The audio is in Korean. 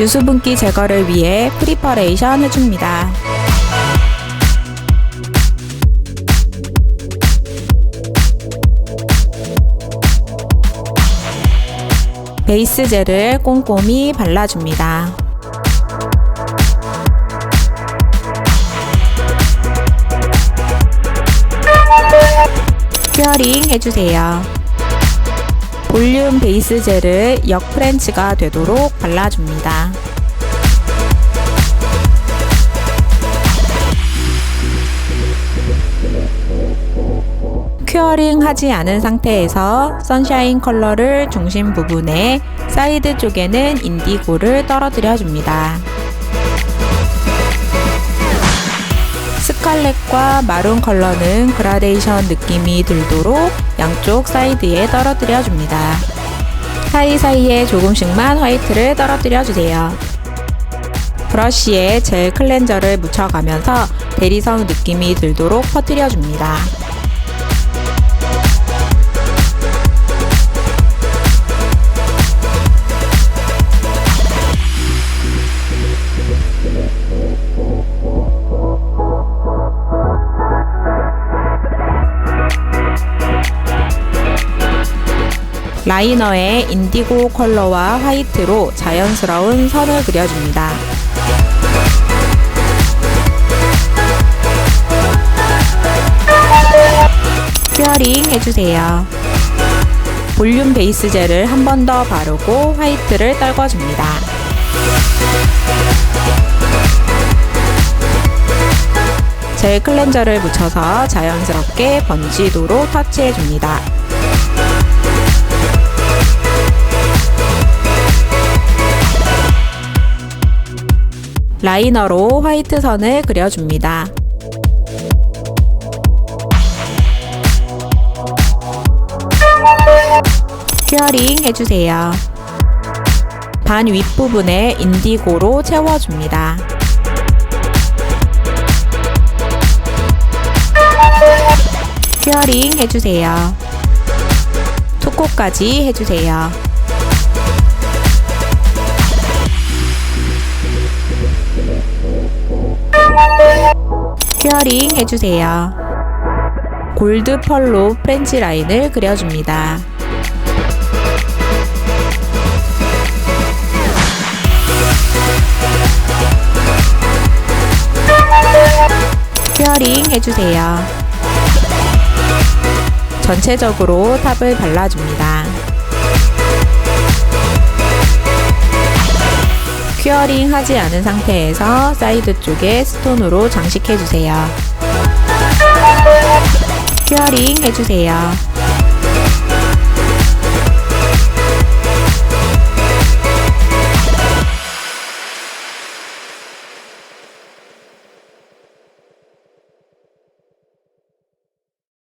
유수분기 제거를 위해 프리퍼레이션 해줍니다. 베이스 젤을 꼼꼼히 발라줍니다. 큐어링 해주세요. 볼륨 베이스 젤을 역 프렌치가 되도록 발라줍니다. 큐어링 하지 않은 상태에서 선샤인 컬러를 중심 부분에 사이드 쪽에는 인디고를 떨어뜨려 줍니다. 스칼렛과 마룬 컬러는 그라데이션 느낌이 들도록 양쪽 사이드에 떨어뜨려 줍니다. 사이사이에 조금씩만 화이트를 떨어뜨려 주세요. 브러쉬에 젤 클렌저를 묻혀가면서 대리석 느낌이 들도록 퍼뜨려 줍니다. 라이너에 인디고 컬러와 화이트로 자연스러운 선을 그려줍니다. 큐어링 해주세요. 볼륨 베이스 젤을 한 번 더 바르고 화이트를 떨궈줍니다. 젤 클렌저를 묻혀서 자연스럽게 번지도록 터치해줍니다. 라이너로 화이트 선을 그려줍니다. 큐어링 해주세요. 반 윗부분에 인디고로 채워줍니다. 큐어링 해주세요. 투코까지 해주세요. 큐어링 해주세요. 골드 펄로 프렌치 라인을 그려줍니다. 큐어링 해주세요. 전체적으로 탑을 발라줍니다. 큐어링 하지 않은 상태에서 사이드 쪽에 스톤으로 장식해주세요. 큐어링 해주세요.